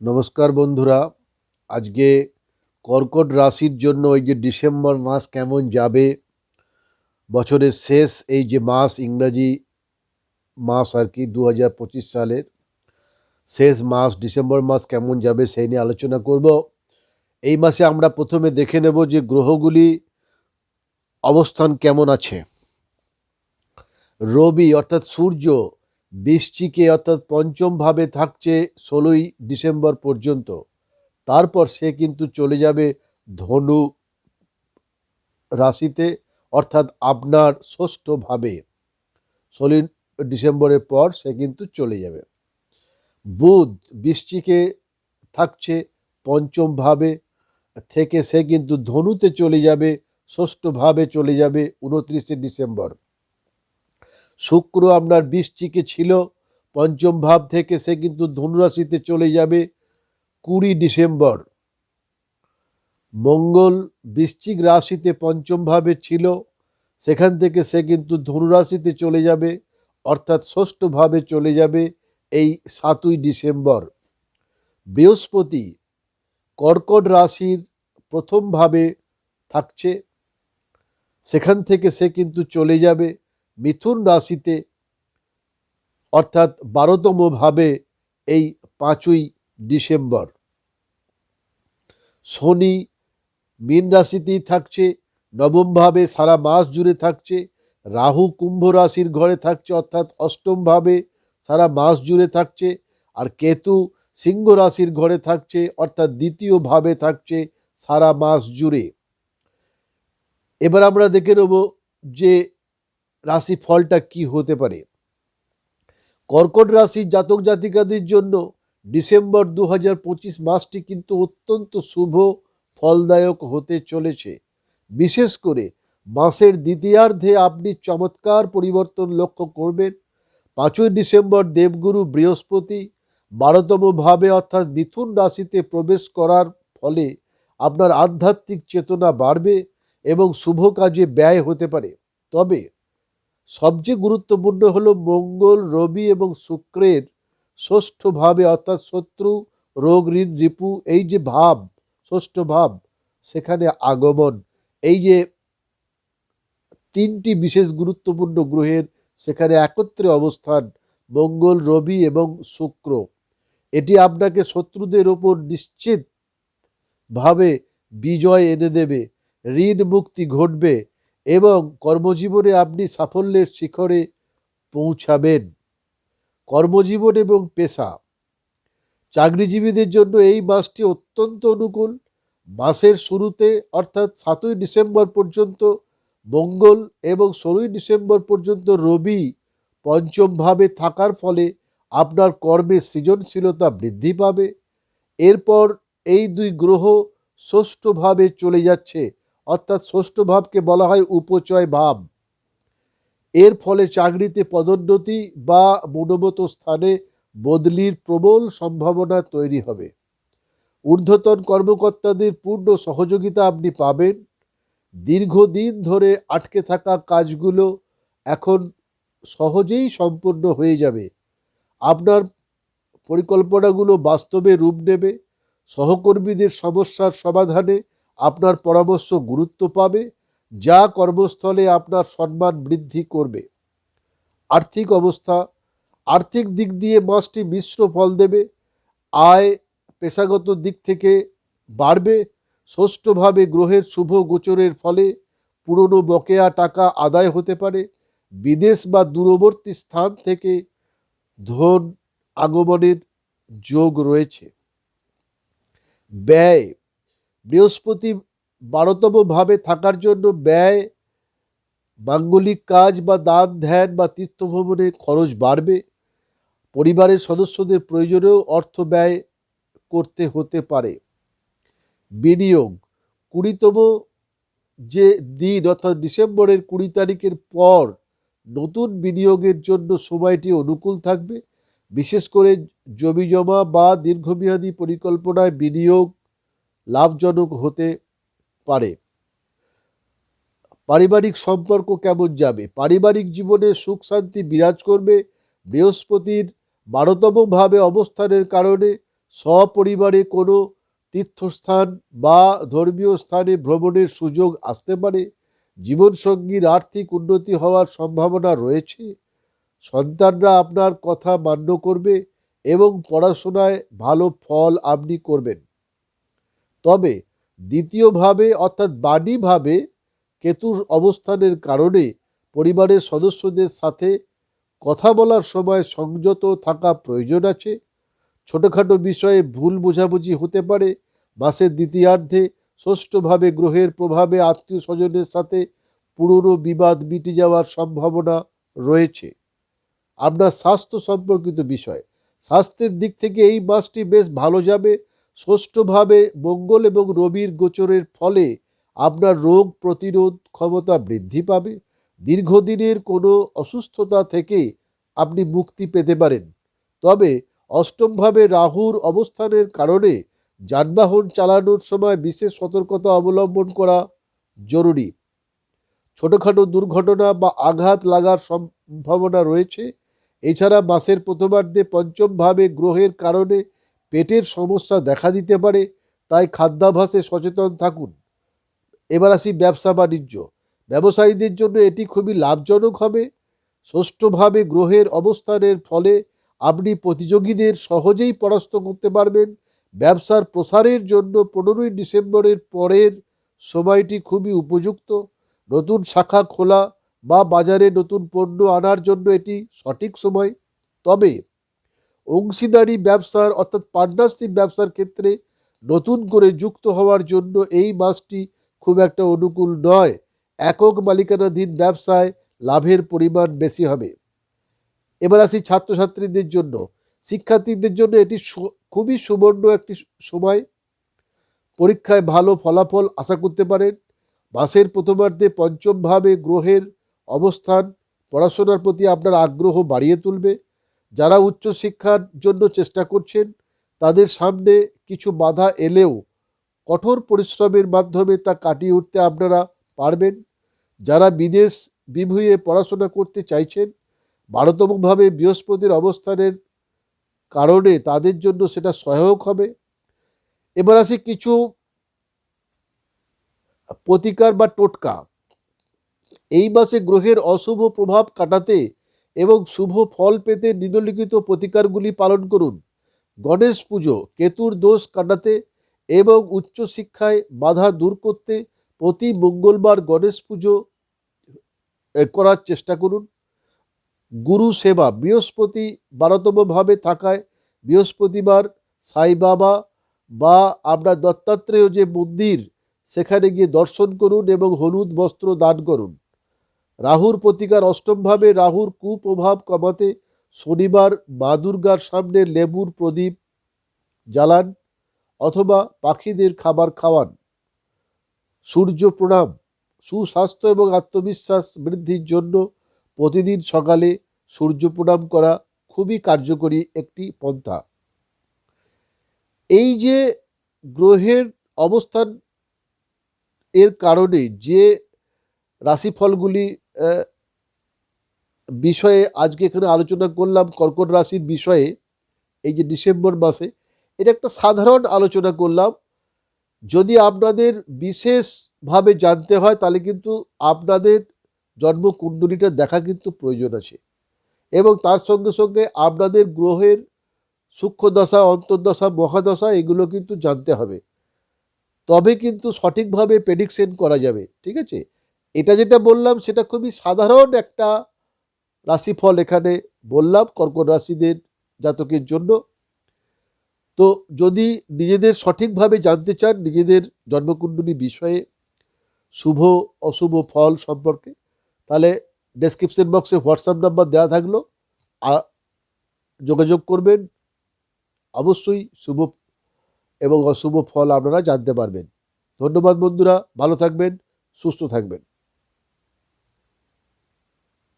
নমস্কার বন্ধুরা। আজকে কর্কট রাশির জন্য এই যে ডিসেম্বর মাস কেমন যাবে, বছরের শেষ এই যে মাস, ইংরাজি মাস আর কি দু হাজার পঁচিশ সালের শেষ মাস, ডিসেম্বর মাস কেমন যাবে সেই নিয়ে আলোচনা করব। এই মাসে আমরা প্রথমে দেখে নেব যে গ্রহগুলি অবস্থান কেমন আছে। রবি অর্থাৎ সূর্য বৃশ্চিকে অর্থাৎ পঞ্চম ভাবে থাকছে ষোলোই ডিসেম্বর পর্যন্ত। তারপর সে কিন্তু চলে যাবে ধনু রাশিতে, অর্থাৎ আপনার ষষ্ঠ ভাবে। ষোলোই ডিসেম্বরের পর সে কিন্তু চলে যাবে। বুধ বৃষ্টিকে থাকছে পঞ্চম ভাবে, থেকে সে কিন্তু ধনুতে চলে যাবে, ষষ্ঠ ভাবে চলে যাবে, উনত্রিশে ডিসেম্বর। শুক্র আপনার বৃশ্চিকে ছিল, পঞ্চম ভাব থেকে সে কিন্তু ধনুরাশিতে চলে যাবে কুড়ি ডিসেম্বর। মঙ্গল বৃশ্চিক রাশিতে পঞ্চম ভাবে ছিল, সেখান থেকে সে কিন্তু ধনুরাশিতে চলে যাবে, অর্থাৎ ষষ্ঠ ভাবে চলে যাবে এই সাতই ডিসেম্বর। বৃহস্পতি কর্কট রাশির প্রথম ভাবে থাকছে, সেখান থেকে সে কিন্তু চলে যাবে মিথুন রাশিতে অর্থাৎ বারোতম ভাবে এই পাঁচই ডিসেম্বর। শনি মীন রাশিতেই থাকছে, নবম ভাবে সারা মাস জুড়ে থাকছে, রাহু কুম্ভ রাশির ঘরে থাকছে, অর্থাৎ অষ্টম ভাবে সারা মাস জুড়ে থাকছে, আর কেতু সিংহ রাশির ঘরে থাকছে, অর্থাৎ দ্বিতীয় ভাবে থাকছে সারা মাস জুড়ে। এবার আমরা দেখে নেব যে রাশি ফলটা কি হতে পারে? কর্কট রাশির জাতক জাতিকাদের জন্য ডিসেম্বর দু হাজার পঁচিশ মাসটি কিন্তু অত্যন্ত শুভ, ফলদায়ক হতে চলেছে। বিশেষ করে মাসের দ্বিতীয়ার্ধে আপনি চমৎকার পরিবর্তন লক্ষ্য করবেন। পাঁচই ডিসেম্বর দেবগুরু বৃহস্পতি বারোতম ভাবে অর্থাৎ মিথুন রাশিতে প্রবেশ করার ফলে আপনার আধ্যাত্মিক চেতনা বাড়বে এবং শুভ কাজে ব্যয় হতে পারে। তবে সবচেয়ে গুরুত্বপূর্ণ হলো মঙ্গল, রবি এবং শুক্রের ষষ্ঠ ভাবে অর্থাৎ শত্রু, রোগ ঋণ রিপু, এই যে ভাব, ষষ্ঠ ভাব, সেখানে আগমন। এই যে তিনটি বিশেষ গুরুত্বপূর্ণ গ্রহের সেখানে একত্রে অবস্থান, মঙ্গল, রবি এবং শুক্র। এটি আপনাকে শত্রুদের ওপর নিশ্চিতভাবে বিজয় এনে দেবে ঋণ মুক্তি ঘটবে এবং কর্মজীবনে আপনি সাফল্যের শিখরে পৌঁছাবেন। কর্মজীবন এবং পেশা। চাকরিজীবীদের জন্য এই মাসটি অত্যন্ত অনুকূল। মাসের শুরুতে, অর্থাৎ সাতই ডিসেম্বর পর্যন্ত, মঙ্গল এবং ষোলোই ডিসেম্বর পর্যন্ত রবি পঞ্চমভাবে থাকার ফলে আপনার কর্মের সৃজনশীলতা বৃদ্ধি পাবে। এরপর এই দুই গ্রহ ষষ্ঠভাবে চলে যাচ্ছে। অর্থাৎ ষষ্ঠ ভাবকে বলা হয় উপচয় ভাব। এর ফলে চাকরিতে পদোন্নতি বা মনোমত স্থানে বদলির প্রবল সম্ভাবনা তৈরি হবে। ঊর্ধ্বতন কর্মকর্তাদের পূর্ণ সহযোগিতা আপনি পাবেন। দীর্ঘদিন ধরে আটকে থাকা কাজগুলো এখন সহজেই সম্পূর্ণ হয়ে যাবে। আপনার পরিকল্পনাগুলো বাস্তবে রূপ নেবে। সহকর্মীদের সমস্যার সমাধানে আপনার পরামর্শ গুরুত্ব পাবে, যা কর্মস্থলে আপনার সম্মান বৃদ্ধি করবে। আর্থিক অবস্থা, আর্থিক দিক দিয়ে মাসটি মিশ্র ফল দেবে, আয় পেশাগত দিক থেকে বাড়বে, ষষ্ঠভাবে গ্রহের শুভ গোচরের ফলে পুরনো বকেয়া টাকা আদায় হতে পারে, বিদেশ বা দূরবর্তী স্থান থেকে ধন আগমনের যোগ রয়েছে। ব্যয় বৃহস্পতি বারোতম ভাবে থাকার জন্য ব্যয়, মাঙ্গলিক কাজ বা দান, ধ্যান বা তীর্থভ্রমণে খরচ বাড়বে। পরিবারের সদস্যদের প্রয়োজনেও অর্থ ব্যয় করতে হতে পারে। বিনিয়োগ, কুড়িতম যে দিন অর্থাৎ ডিসেম্বরের কুড়ি তারিখের পর নতুন বিনিয়োগের জন্য সময়টি অনুকূল থাকবে। বিশেষ করে জমি জমা বা দীর্ঘমেয়াদী পরিকল্পনায় বিনিয়োগ লাভজনক হতে পারে। পারিবারিক সম্পর্ক কেমন যাবে? পারিবারিক জীবনে সুখ শান্তি বিরাজ করবে। বৃহস্পতির বারোতম ভাবে অবস্থানের কারণে সপরিবারে কোনো তীর্থস্থান বা ধর্মীয় স্থানে ভ্রমণের সুযোগ আসতে পারে। জীবনসঙ্গীর আর্থিক উন্নতি হওয়ার সম্ভাবনা রয়েছে। সন্তানরা আপনার কথা মান্য করবে এবং পড়াশোনায় ভালো ফল আপনি করবেন। তবে দ্বিতীয়ভাবে অর্থাৎ বাণীভাবে কেতুর অবস্থানের কারণে পরিবারের সদস্যদের সাথে কথা বলার সময় সংযত থাকা প্রয়োজন আছে। ছোটোখাটো বিষয়ে ভুল বোঝাবুঝি হতে পারে। মাসের দ্বিতীয়ার্ধে ষষ্ঠভাবে গ্রহের প্রভাবে আত্মীয় স্বজনের সাথে পুরনো বিবাদ মিটে যাওয়ার সম্ভাবনা রয়েছে। আপনার স্বাস্থ্য সম্পর্কিত বিষয়। স্বাস্থ্যের দিক থেকে এই মাসটি বেশ ভালো যাবে। ষষ্ঠভাবে মঙ্গল এবং রবির গোচরের ফলে আপনার রোগ প্রতিরোধ ক্ষমতা বৃদ্ধি পাবে। দীর্ঘদিনের কোনো অসুস্থতা থেকে আপনি মুক্তি পেতে পারেন। তবে অষ্টমভাবে রাহুর অবস্থানের কারণে যানবাহন চালানোর সময় বিশেষ সতর্কতা অবলম্বন করা জরুরি। ছোটোখাটো দুর্ঘটনা বা আঘাত লাগার সম্ভাবনা রয়েছে। এছাড়া মাসের প্রথমার্ধে পঞ্চমভাবে গ্রহের কারণে পেটের সমস্যা দেখা দিতে পারে, তাই খাদ্যাভ্যাসে সচেতন থাকুন। এবার আসি ব্যবসা বাণিজ্য। ব্যবসায়ীদের জন্য এটি খুবই লাভজনক হবে। ষষ্ঠভাবে গ্রহের অবস্থানের ফলে আপনি প্রতিযোগীদের সহজেই পরাস্ত করতে পারবেন। ব্যবসার প্রসারের জন্য পনেরোই ডিসেম্বরের পরের সময়টি খুবই উপযুক্ত। নতুন শাখা খোলা বা বাজারে নতুন পণ্য আনার জন্য এটি সঠিক সময়। তবে অংশীদারি ব্যবসার অর্থাৎ পার্টনারশিপ ব্যবসার ক্ষেত্রে নতুন করে যুক্ত হওয়ার জন্য এই মাসটি খুব একটা অনুকূল নয়। একক মালিকানাধীন ব্যবসায় লাভের পরিমাণ বেশি হবে। এবার আসি ছাত্রছাত্রীদের জন্য। শিক্ষার্থীদের জন্য এটি খুবই সুবর্ণ একটি সময়। পরীক্ষায় ভালো ফলাফল আশা করতে পারেন। মাসের প্রথমার্ধে পঞ্চমভাবে গ্রহের অবস্থান পড়াশোনার প্রতি আপনার আগ্রহ বাড়িয়ে তুলবে। যারা উচ্চশিক্ষার জন্য চেষ্টা করছেন, তাদের সামনে কিছু বাধা এলেও কঠোর পরিশ্রমের মাধ্যমে তা কাটিয়ে উঠতে আপনারা পারবেন। যারা বিদেশ বিভুঁয়ে পড়াশোনা করতে চাইছেন বারোতমভাবে বৃহস্পতির অবস্থানের কারণে তাদের জন্য সেটা সহায়ক হবে। এবার আসি কিছু প্রতিকার বা টোটকা। এই মাসে গ্রহের অশুভ প্রভাব কাটাতে এবং শুভ ফল পেতে নিম্নলিখিত প্রতিকারগুলি পালন করুন। গণেশ পুজো, কেতুর দোষ কাটাতে এবং উচ্চশিক্ষায় বাধা দূর করতে প্রতি মঙ্গলবার গণেশ পুজো করার চেষ্টা করুন। গুরু সেবা, বৃহস্পতি বারোতমভাবে থাকায় বৃহস্পতিবার সাই বাবা বা আপনার দত্তাত্রেয় যে মন্দির, সেখানে গিয়ে দর্শন করুন এবং হলুদ বস্ত্র দান করুন। রাহুর প্রতিকার অষ্টমভাবে রাহুর কুপ্রভাব কমাতে শনিবার মা দুর্গার সামনে লেবুর প্রদীপ জ্বালান অথবা পাখিদের খাবার খাওয়ান। সূর্য প্রণাম, সুস্বাস্থ্য এবং আত্মবিশ্বাস বৃদ্ধির জন্য প্রতিদিন সকালে সূর্য প্রণাম করা খুবই কার্যকরী একটি পন্থা। এই যে গ্রহের অবস্থান এর কারণে যে রাশিফলগুলি বিষয়ে আজকে এখানে আলোচনা করলাম কর্কট রাশির বিষয়ে, এই যে ডিসেম্বর মাসে, এটা একটা সাধারণ আলোচনা করলাম। যদি আপনাদের বিশেষভাবে জানতে হয়, তাহলে কিন্তু আপনাদের জন্মকুণ্ডলীটা দেখা কিন্তু প্রয়োজন আছে। এবং তার সঙ্গে সঙ্গে আপনাদের গ্রহের সূক্ষ্মদশা অন্তর্দশা, মহাদশা, এগুলো কিন্তু জানতে হবে। তবে কিন্তু সঠিকভাবে প্রেডিকশন করা যাবে, ঠিক আছে? এটা যেটা বললাম, সেটা খুবই সাধারণ একটা রাশিফল এখানে বললাম, কর্কট রাশিদের জাতকের জন্য। তো যদি নিজেদের সঠিকভাবে জানতে চান, নিজেদের জন্মকুণ্ডলী বিষয়ে শুভ, অশুভ ফল সম্পর্কে, তাহলে ডেসক্রিপশন বক্সে হোয়াটসঅ্যাপ নাম্বার দেওয়া থাকল। যোগাযোগ করবেন। অবশ্যই শুভ এবং অশুভ ফল আপনারা জানতে পারবেন। ধন্যবাদ বন্ধুরা, ভালো থাকবেন, সুস্থ থাকবেন।